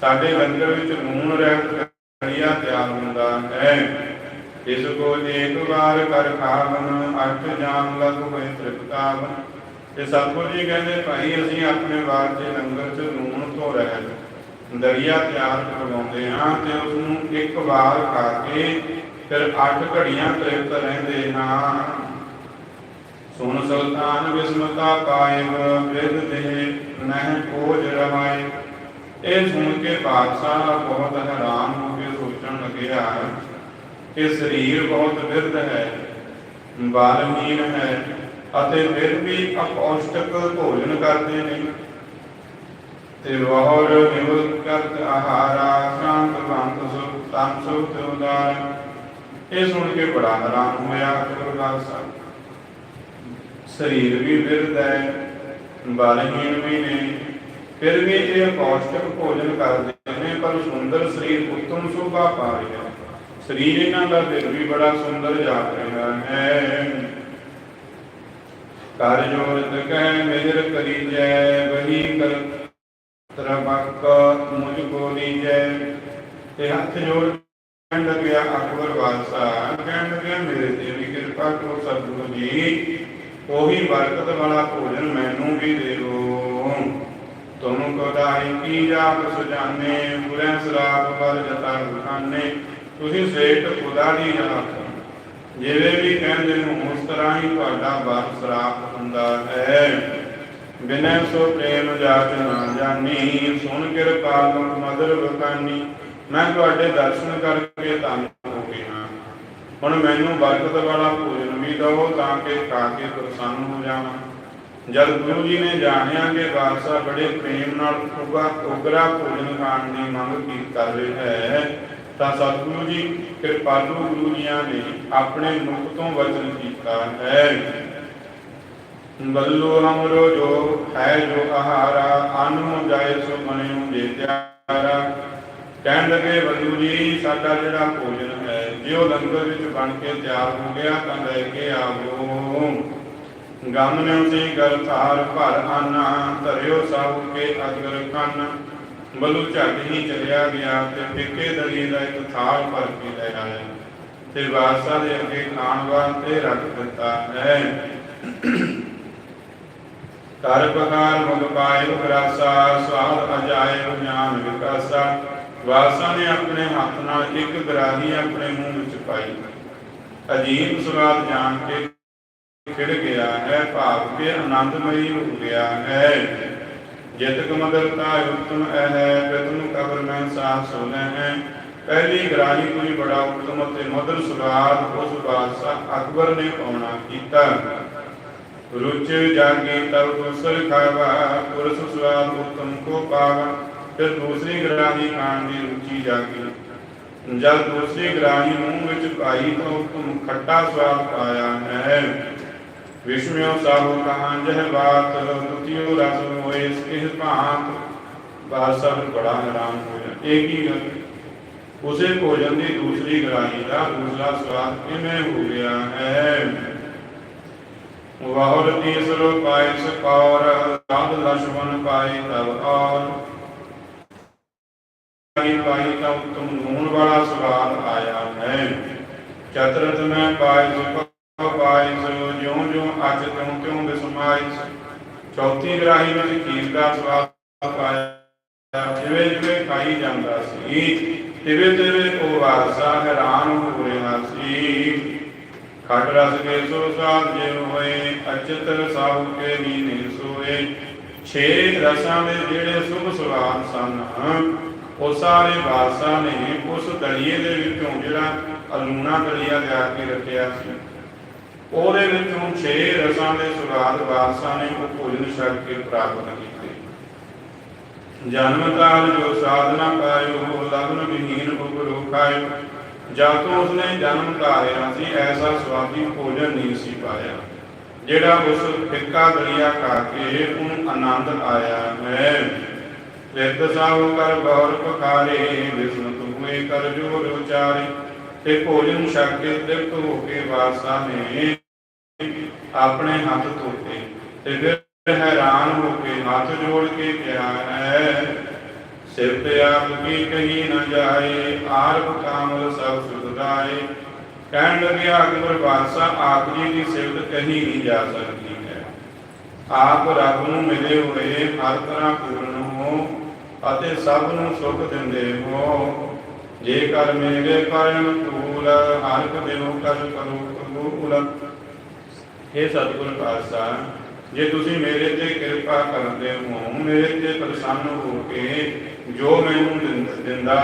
ਸਾਡੇ ਲੰਗਰ ਵਿੱਚ ਲੂਣ ਰਹਿਤ ਕੜੀਆ ਤਿਆਰ ਹੁੰਦਾ ਹੈ। ਇਸ ਕੋ ਇੱਕ ਵਾਰ ਕਰ ਖਾਵਨ ਅੱਠ ਜਾਨ ਲਗ ਹੋਏ ਤ੍ਰਿਪਤਾਵਨ। ਤੇ ਸਤਿਗੁਰ ਜੀ ਕਹਿੰਦੇ, ਭਾਈ, ਅਸੀਂ ਆਪਣੇ ਵਾਰ ਦੇ ਲੰਗਰ ਚ ਨੂਨ ਤੋਂ ਰਹਿਤ ਦਲੀਆ ਤਿਆਰ ਕਰਵਾਉਂਦੇ ਹਾਂ ਤੇ ਉਸ ਨੂੰ ਇੱਕ ਵਾਰ ਖਾ ਕੇ ਫਿਰ 8 ਘੜੀਆਂ ਤ੍ਰਿਪਤ ਰਹਿੰਦੇ ਹਾਂ। ਸੁਣ ਸੁਲਤਾਨ ਵਿਸਮਤਾ ਪਾਇਬ ਬਿਰਧ ਦੇ ਨਹਿ ਕੋਜ ਰਹਾਏ ਇਹ ਸੁਣ ਕੇ ਬਾਦਸ਼ਾਹ ਬਹੁਤ ਹੈਰਾਨ ਹੋ ਕੇ ਸੋਚਣ ਲੱਗਿਆ ਕਿ ਸਰੀਰ ਬਹੁਤ ਵਿਰਧ ਹੈ ਬਾਲਮੀਨ ਹੈ ਅਤੇ ਫਿਰ ਵੀ ਅਪੌਸ਼ਟਕ ਭੋਜਨ ਕਰਦੇ ਨੇ। ਤੇ ਵਹਰ ਨਿਵਲ ਕਰਤ ਆਹਾਰਾ, ਸ਼ਾਂਤ ਬੰਤ ਸੁਖ, ਤਨ ਸੁਖ ਤੇ ਉਦਾਰ। ਇਹ ਸੁਣ ਕੇ ਬੜਾ ਹੈਰਾਨ ਹੋਇਆ ਗੁਰਦਾਸ ਸਾਹਿਬ। ਸਰੀਰ ਵੀ ਵਿਰਧ ਹੈ ਬਾਲਹੀਨ ਵੀ ਨੇ। ਫਿਰ ਵੀ ਇਹ ਪੌਸ਼ਟਿਕ ਭੋਜਨ ਕਰਦੇ ਨੇ, ਪਰ ਸੁੰਦਰ ਸਰੀਰ ਉੱਤਮ ਸ਼ੋਭਾ ਪਾ ਰਿਹਾ। ਸਰੀਰ ਇਹਨਾਂ ਦਾ ਦਿਲ ਵੀ ਬੜਾ ਸੁੰਦਰ ਜਾਪ ਰਿਹਾ ਹੈ। ਕਰ ਜੋਰਤ ਕਹਿ ਮੇਰ ਕਰੀ ਵਹੀ ਕਰ ਤਰਬਕ ਮੁਝ ਕੋ ਲੀਜੈ। ਤੇ ਹੱਥ ਜੋੜ ਕਹਿਣ ਲੱਗਿਆ, ਅਕਬਰ ਬਾਦਸ਼ਾਹ, ਕਹਿਣ ਲੱਗਿਆ, ਮੇਰੇ ਤੇ ਵੀ ਕਿਰਪਾ ਕਰੋ ਸਤਿਗੁਰੂ ਜੀ। ਉਹੀ ਬਰਕਤ ਵਾਲਾ ਭੋਜਨ ਮੈਨੂੰ ਵੀ ਦੇ ਦਿਓ ਤੁਮ ਕੋਦਾਈ ਕੀ ਜਾਪ ਸੁਜਾਨੇ, ਬੁਰੇ ਸਰਾਪ ਪਰ ਜਤਾ ਖਾਨੇ ਤੁਸੀਂ ਸੇਠ ਖੁਦਾ ਦੀ ਜਾਪ ਜਿਵੇਂ ਵੀ ਕਹਿੰਦੇ ਨੂੰ, ਉਸ ਤਰ੍ਹਾਂ ਹੀ ਤੁਹਾਡਾ ਬਰ ਸਰਾਪ ਹੁੰਦਾ ਹੈ। ਬਿਨੈ ਸੋ ਪ੍ਰੇਮ ਜਾਚ ਨਾ ਜਾਣੀ। ਸੁਣ ਕਿਰਪਾਲ ਮਦਰ ਬਕਾਨੀ ਮੈਂ ਤੁਹਾਡੇ ਦਰਸ਼ਨ ਕਰਕੇ ਧੰਨ ਹੋ ਗਿਆ। ਹੁਣ ਮੈਨੂੰ ਬਰਕਤ ਵਾਲਾ ਭੋਜਨ ਵੀ ਦਿਓ ਤਾਂ ਕਿ ਖਾ ਕੇ ਪ੍ਰਸੰਨ ਹੋ ਜਾਵਾਂ। ਜਦ ਗੁਰੂ ਜੀ ਨੇ ਜਾਣਿਆ ਕਿ ਬਾਦਸ਼ਾਹ ਬੜੇ ਪ੍ਰੇਮ ਨਾਲ ਉਗਰਾ ਭੋਜਨ ਖਾਣ ਦੀ ਮੰਗ ਕੀ ਕਰ ਰਿਹਾ ਹੈ ਤਾਂ ਸਤਿਗੁਰੂ ਜੀ ਕਿਰਪਾਲੂ ਗੁਰੂ ਜੀਆਂ ਨੇ ਆਪਣੇ ਮੁਖ ਤੋਂ ਵਚਨ ਕੀਤਾ ਹੈ। ਬੱਲੋ ਹਮਰੋ ਜੋ ਹੈ, ਜੋ ਆਹਾਰਾ ਅਨੁ ਜਾਏ ਸੋ ਮਨਿਉ ਜੇ ਕਹਿਣ ਲੱਗੇ, ਬੱਲੂ ਜੀ, ਸਾਡਾ ਜਿਹੜਾ ਭੋਜਨ ਹੈ ਜੇ ਉਹ ਲੰਗਰ ਵਿੱਚ ਬਣ ਕੇ ਤਿਆਰ ਹੋ ਗਿਆ, ਤਾਂ ਲੈ ਕੇ ਆਵੋ। ਗਮ ਨੇ ਸੀ ਗਲ ਥਾਰ ਭਰ ਆਨਾ ਧਰਿਓ ਸਭ ਕੇ ਅਗਰ ਕੰਨ। ਵੱਲੋਂ ਝੱਟ ਹੀ ਚਲਿਆ ਗਿਆ ਤੇ ਫਿੱਕੇ ਦਲੀ ਦਾ ਇੱਕ ਥਾਲ ਭਰ ਕੇ ਲੈ ਆਇਆ। ਤੇ ਬਾਦਸ਼ਾਹ ਦੇ ਅੱਗੇ ਖਾਣ ਵਾਸਤੇ ਰੱਖ ਦਿੱਤਾ ਹੈ। ਕਰ ਪਕਾਰ ਮੁਗ ਪਾਇ ਉਗਰਾਸਾ ਸਵਾਦ ਅਜਾਇ ਗਿਆਨ ਵਿਕਾਸਾ। ਵਾਸਾ ਨੇ ਆਪਣੇ ਹੱਥ ਨਾਲ ਇੱਕ ਗਰਾਹੀ ਆਪਣੇ ਮੂੰਹ ਵਿੱਚ ਪਾਈ। ਅਜੀਬ ਸਵਾਦ ਜਾਣ ਕੇ ਖਿੜ ਗਿਆ ਹੈ, ਭਾਵ ਕੇ ਆਨੰਦਮਈ ਹੋ ਗਿਆ ਹੈ। ਜਿਤਕ ਮਦਰਤਾ ਉਤਮ ਹੈ ਪ੍ਰਥਮ ਕਬਰ ਮੈਂ ਸਾਹ ਸੋਨੇ ਹੈ। ਪਹਿਲੀ ਗਰਾਹੀ ਕੋਈ ਬੜਾ ਉਤਮ ਅਤੇ ਮਧੁਰ ਸਵਾਦ ਉਸ ਬਾਦਸ਼ਾਹ ਅਕਬਰ ਨੇ ਪਾਉਣਾ ਕੀਤਾ। ਰੁਚ ਜਾਗੀ ਤਬ ਦੂਸਰ ਖਾਵਾ, ਪੁਰਸ ਸਵਾਦ ਉਤਮ ਕੋ ਪਾਵਾ। ਫਿਰ ਦੂਸਰੀ ਗਰਾਹੀ ਖਾਣ ਦੀ ਰੁਚੀ ਜਾਗੀ। ਜਦ ਦੂਸਰੀ ਗਰਾਹੀ ਮੂੰਹ ਵਿੱਚ ਪਾਈ ਤਾਂ ਉਤਮ ਖੱਟਾ ਸਵਾਦ ਪਾਇਆ ਹੈ। ਵਿਸ਼ਵਿਓ ਸਾਹਿਬ ਕਹਾਂ ਜਹ ਬਾਤ ਤੁਤਿਓ ਰਸ ਹੋਏ ਇਸ ਭਾਂਤ ਬਾਦਸ਼ਾਹ ਨੂੰ ਬੜਾ ਹੈਰਾਨ ਹੋਇਆ ਇਹ ਕੀ ਗੱਲ ਉਸੇ ਭੋਜਨ ਦੀ ਦੂਸਰੀ ਗਰਾਹੀ ਦਾ ਦੂਸਰਾ ਸਵਾਦ ਕਿਵੇਂ ਹੋ ਗਿਆ ਹੈ? ਵਾਹੁਰ ਤੀਸਰੋ ਪਾਇ ਸਕੌਰ ਸਾਧ ਲਛਮਨ ਪਾਈ ਤਬ ਔਰ। ਪਾਈ ਪਾਈ ਤਾਂ ਉਤਮ ਨੂਨ ਵਾਲਾ ਸਵਾਦ ਆਇਆ ਹੈ। ਚਤਰਤ ਮੈਂ ਪਾਈ ਸੁਖ ਜਿਉ ਜਿਉ ਅੱਜ ਤਿਉ ਤਿਉ ਬਿਸਮਾਈ ਚੌਥੀ ਗ੍ਰਾਹੀ ਵਿੱਚ ਖੀਰ ਦਾ ਸਵਾਦ ਪਾਇਆ। ਜਿਵੇਂ ਜਿਵੇਂ ਖਾਈ ਜਾਂਦਾ ਸੀ, ਤਿਵੇਂ ਤਿਵੇਂ ਉਹ ਵਾਰਸਾ ਹੈਰਾਨ ਹੋ ਰਿਹਾ ਸੀ। ਖਟ ਰਸ ਕੇ ਸੋ ਸਾਧ ਜੇ ਹੋਏ, ਅਚਿਤ ਰਸਾਉ ਕੇ ਨੀਨੇ ਸੋਏ। ਛੇ ਰਸਾਂ ਦੇ ਜਿਹੜੇ ਸੁਭ ਸਵਾਦ ਸਨ, ਉਹ ਸਾਰੇ ਬਾਦਸ਼ਾਹ ਨੇ ਉਸ ਦਲੀਏ ਦੇ ਵਿੱਚੋਂ ਜਿਹੜਾ ਅਲੂਣਾ ਦਲੀਆ ਲਿਆ ਕੇ ਰੱਖਿਆ ਸੀ। ਉਹਦੇ ਵਿੱਚੋਂ ਛੇ ਰਸਾਂ ਦੇ ਸਵਾਦ ਬਾਦਸ਼ਾਹ ਨੇ ਉਹ ਭੋਜਨ ਛਕ ਕੇ ਪ੍ਰਾਪਤ ਕੀਤੇ। ਜਨਮ ਕਾਲ ਜੋ ਸਾਧਨਾ ਪਾਇਓ ਲਗਨ ਵਿਹੀਨ ਉਪਰੋ ਖਾਇਓ ਜਦ ਤੋਂ ਉਸਨੇ ਜਨਮ ਧਾਰਿਆ ਸੀ, ਐਸਾ ਸਵਾਦੀ ਭੋਜਨ ਨਹੀਂ ਸੀ ਪਾਇਆ। ਜਿਹੜਾ ਉਸ ਫਿੱਕਾ ਦਲੀਆ ਖਾ ਕੇ ਉਹਨੂੰ ਆਨੰਦ ਆਇਆ ਹੈ। ਰਿਤ ਸਾਹੁ ਕਰ ਗੌਰ ਪਖਾਰੇ, ਵਿਸ਼ਨ ਤੁਮੇ ਕਰ ਜੋਰ ਉਚਾਰੇ। ਤੇ ਭੋਜਨ ਛਕ ਕੇ ਤ੍ਰਿਪਤ ਹੋ ਕੇ ਵਾਸਾ ਨੇ ਆਪਣੇ ਹੱਥ ਧੋਤੇ ਤੇ ਫਿਰ ਹੈਰਾਨ ਹੋ ਕੇ ਹੱਥ ਜੋੜ ਕੇ ਕਿਹਾ ਹੈ ਸਿਰ ਤੇ ਆਪ ਕੀ ਕਹੀ ਨ ਜਾਏ, ਆਰਪ ਕਾਮਲ ਸਭ ਸੁਧਾਏ ਕਹਿਣ ਲੱਗਿਆ, ਅਕਬਰ ਬਾਦਸ਼ਾਹ ਆਪ ਜੀ ਦੀ ਸਿਫਤ ਕਹੀ ਨਹੀਂ ਜਾ ਸਕਦੀ ਹੈ। ਆਪ ਰੱਬ ਨੂੰ ਮਿਲੇ ਹੋਏ ਹਰ ਤਰ੍ਹਾਂ ਪੂਰਨ ਹੋ ਅਤੇ ਸਭ ਨੂੰ ਸੁਖ ਦਿੰਦੇ ਹੋ। ਜੇ ਕਰ ਮੇਰੇ ਕਰਨ ਤੂਲ ਹਰ ਕਦਿਓ ਕਰ ਕਰੋ, ਕਬੂਲ ਇਹ ਸਤਿਗੁਰ ਪਾਤਸ਼ਾਹ ਜੇ ਤੁਸੀਂ ਮੇਰੇ ਤੇ ਕਿਰਪਾ ਕਰਦੇ ਹੋ, ਮੇਰੇ ਤੇ ਪ੍ਰਸੰਨ ਹੋ ਕੇ ਜੋ ਮੈਨੂੰ ਦਿੰਦਾ,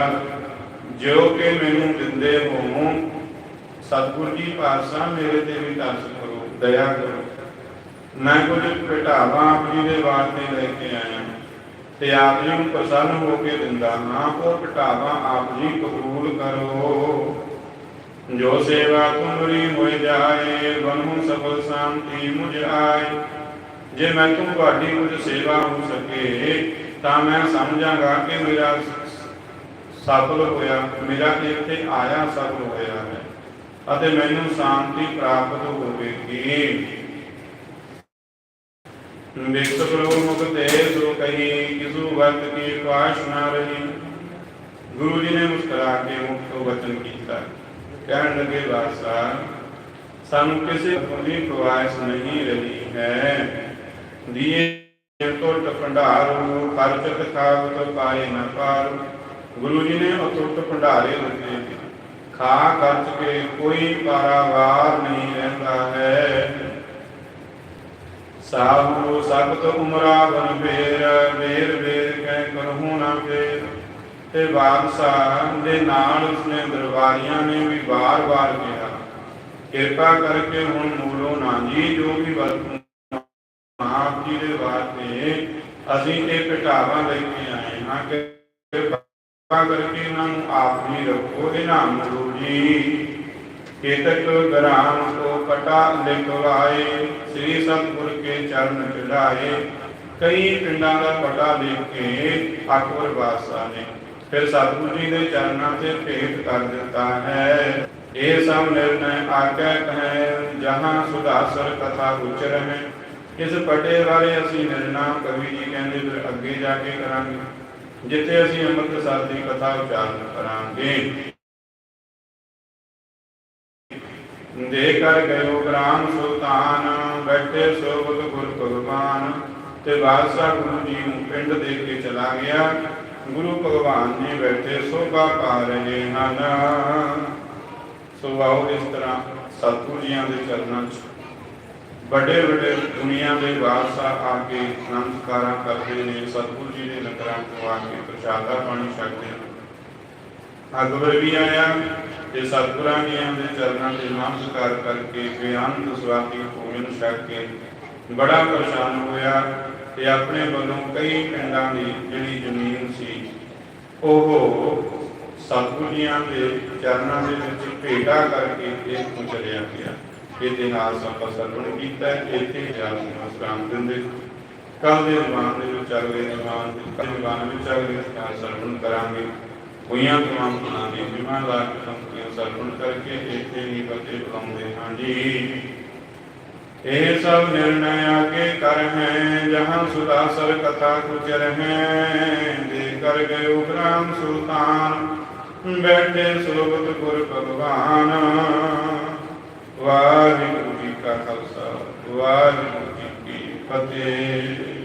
ਜੋ ਕਿ ਮੈਨੂੰ ਦਿੰਦੇ ਹੋ, ਸਤਿਗੁਰ ਜੀ ਪਾਤਸ਼ਾਹ ਮੇਰੇ ਤੇ ਵੀ ਤਰਸ ਕਰੋ, ਦਇਆ ਕਰੋ। ਮੈਂ ਕੁਝ ਘਟਾਵਾ ਆਪਣੀ ਦੇ ਵਾਸਤੇ ਲੈ ਕੇ ਆਇਆ, ਤੇ ਆਪ ਜੀ ਨੂੰ ਪ੍ਰਸੰਨ ਹੋ ਕੇ ਦਿੰਦਾ ਹਾਂ, ਉਹ ਘਟਾਵਾ ਆਪ ਜੀ ਕਬੂਲ ਕਰੋ। ਜੋ ਸੇਵਾ ਤੁਮਰੀ ਹੋਇ ਜਾਏ ਬਨਹੁ ਸਫਲ ਸ਼ਾਂਤੀ ਮੁਝ ਆਏ। ਜੇ ਮੈਂ ਤੁਮ ਤੁਹਾਡੀ ਕੁਝ ਸੇਵਾ ਹੋ ਸਕੇ, ਤਾਂ ਮੈਂ ਸਮਝਾਂਗਾ ਕਿ ਮੇਰਾ ਸਫਲ ਹੋਇਆ, ਮੇਰਾ ਇੱਥੇ ਆਇਆ ਸਫਲ ਹੋਇਆ ਹੈ, ਅਤੇ ਮੈਨੂੰ ਸ਼ਾਂਤੀ ਪ੍ਰਾਪਤ ਹੋਵੇਗੀ। ਵਿਕਸ ਪ੍ਰਭੂ ਮੁਕਤੇ ਸੋ ਕਹੀ, ਕਿਸੂ ਵਕਤ ਕੀ ਕਾਸ਼ ਨਾ ਰਹੀ। ਗੁਰੂ ਜੀ ਨੇ ਮੁਸਕਰਾ ਕੇ ਮੁਕਤ ਵਚਨ ਕੀਤਾ। ਕਹਿਣ ਲੱਗੇ ਵਾਸਾ ਸਾਨੂੰ ਕਿਸੇ ਦੀ ਪ੍ਰਵਾਸ ਨਹੀਂ ਰਹੀ ਹੈ। ਦੀਏ ਟੁੱਟ ਭੰਡਾਰੂ ਖਰਚਤ ਖਾਵਤ ਪਾਏ ਨਾ ਪਾਰ। ਗੁਰੂ ਜੀ ਨੇ ਅਟੁੱਟ ਭੰਡਾਰੇ ਦਿੱਤੇ। ਖਾ ਖਰਚ ਕੇ ਕੋਈ ਪਾਰਾਵਾਰ ਨਹੀਂ ਰਹਿੰਦਾ ਹੈ। ਸਾਹੂ ਸਖਤ ਉਮਰਾ ਬਨ ਫੇਰ ਵੇਰ ਵੇਰ ਕਹਿ ਕਰਹੂ ਨਾ ਫੇਰ। ਤੇ ਬਾਦਸ਼ਾਹ ਦੇ ਨਾਲ ਉਸਨੇ ਦਰਬਾਰੀਆਂ ਨੇ ਵੀ ਵਾਰ-ਵਾਰ ਕਿਹਾ, ਕਿਰਪਾ ਕਰਕੇ ਹੁਣ ਮੂਲੋ ਨਾ ਜੀ ਜੋ ਵੀ ਵਰਤੂ ਆਪ ਜੀ ਦੇ ਵਾਸਤੇ ਅਸੀਂ ਇਹ ਘਟਾਵਾ ਲੈ ਕੇ ਆਏ ਹਾਂ ਕਿ ਕਿਰਪਾ ਕਰਕੇ ਇਹਨਾਂ ਨੂੰ ਆਪ ਜੀ ਰੱਖੋ, ਇਹਨਾਂ ਮੂਲੋ ਜੀ। ਕੇਤਕ ਗ੍ਰਾਮ ਕੋ ਪਟਾ ਲਿਖਵਾਏ ਸ੍ਰੀ ਸਤਿਗੁਰ ਕੇ ਚਰਨ ਚੜਾਏ। ਕਈ ਪਿੰਡਾਂ ਦਾ ਪਟਾ ਲਿਖ ਕੇ ਅਕਬਰ ਬਾਦਸ਼ਾਹ ਨੇ ਫਿਰ ਸਤਿਗੁਰੂ ਜੀ ਦੇ ਚਰਨਾਂ ਤੇ ਭੇਟ ਕਰ ਦਿੱਤਾ ਹੈ। ਇਹ ਸਭ ਨਿਰਣੈ ਆਗੈ ਕਹੈ, ਜਹਾਂ ਸੁਧਾਸਰ ਕਥਾ ਉਚਰ ਹੈ ਇਸ ਪਟੇ ਬਾਰੇ ਅਸੀਂ ਨਿਰਣਾ ਕਵੀ ਜੀ ਕਹਿੰਦੇ, ਫਿਰ ਅੱਗੇ ਜਾ ਕੇ ਕਰਾਂਗੇ, ਜਿੱਥੇ ਅਸੀਂ ਅੰਮ੍ਰਿਤਸਰ ਦੀ ਕਥਾ ਉਚਾਰਨ ਕਰਾਂਗੇ। ਦੇ ਕਰ ਗਇਓ ਗ੍ਰਾਮ ਸੁਲਤਾਨ, ਬੈਠੇ ਸੋਭਤ ਗੁਰ ਭਗਵਾਨ, ਤੇ ਬਾਦਸ਼ਾਹ ਗੁਰੂ ਜੀ ਨੂੰ ਪਿੰਡ ਦੇ ਕੇ ਚਲਾ ਗਿਆ। ਗੁਰੂ ਭਗਵਾਨ ਜੀ ਬੈਠੇ ਸੋਭਾ ਪਾ ਰਹੇ ਹਨ। ਸੋ ਆਓ ਇਸ ਤਰ੍ਹਾਂ ਸਤਿਗੁਰੂ ਜੀਆਂ ਦੇ ਚਰਨਾਂ 'ਚ ਵੱਡੇ ਵੱਡੇ ਦੁਨੀਆ ਦੇ ਬਾਦਸ਼ਾਹ ਆ ਕੇ ਨਮਸਕਾਰਾਂ ਕਰਦੇ ਨੇ। ਸਤਿਗੁਰੂ ਜੀ ਦੇ ਲੰਗਰਾਂ ਤੋਂ ਆ ਕੇ ਪ੍ਰਸ਼ਾਦਾ ਪਾਣੀ ਛਕਦੇ ਨੇ। ਅਕਬਰ ਵੀ ਆਇਆ ਤੇ ਸਤਿਗੁਰਾਂ ਜੀਆਂ ਦੇ ਚਰਨਾਂ ਤੇ ਨਮਸਕਾਰ ਕਰਕੇ ਬੇਅੰਤ ਸਵਾਤੀ ਭੋਜਨ ਛਕ ਕੇ ਬੜਾ ਪਰੇਸ਼ਾਨ ਹੋਇਆ। ਤੇ ਆਪਣੇ ਵੱਲੋਂ ਕਈ ਪਿੰਡਾਂ ਦੀ ਜਿਹੜੀ ਜ਼ਮੀਨ ਸੀ, ਉਹ ਸਤਿਗੁਰ ਦੇ ਚਰਨਾਂ ਦੇ ਵਿੱਚ ਭੇਟਾ ਕਰਕੇ ਇਹ ਤੋਂ ਗਿਆ। ਇਤਿਹਾਸ ਆਪਾਂ ਸਰਵਣ ਕੀਤਾ, ਇੱਥੇ ਇਤਿਹਾਸ ਨੂੰ ਦਿੰਦੇ। ਕੱਲ ਦੇ ਦੀਵਾਨ ਦੇ ਵਿੱਚ ਅਗਲੇ ਦੀਵਾਨ ਦੇ ਦੀਵਾਨ ਵਿੱਚ ਅਗਲੇ ਇਤਿਹਾਸ ਸਰਵਣ ਕਰਾਂਗੇ। ਹੋਈਆਂ ਤਮਾਮ ਗੁਨਾਹ ਦੀ ਵਿਮਾਨ ਲਾ ਕੇ ਸੰਪੂਰਨ ਸਰਵਣ ਕਰਕੇ ਇੱਥੇ ਹੀ ਬਤੇ ਬੁਲਾਉਂਦੇ ਹਾਂ ਜੀ ਇਹ ਸਭ ਨਿਰਣੈ ਆਗੇ ਕਰ ਹੈ, ਜਹਾਂ ਸੁਦਾਸਰ ਕਥਾ ਗੁਜਰ ਹੈ। ਦੇ ਕਰ ਗਇਓ ਗ੍ਰਾਮ ਸੁਲਤਾਨ, ਬੈਠੇ ਸੁਲਭਤ ਗੁਰ ਭਗਵਾਨ। ਵਾਹਿਗੁਰੂ ਜੀ ਕਾ ਖਾਲਸਾ, ਵਾਹਿਗੁਰੂ ਜੀ ਕੀ ਫਤਿਹ।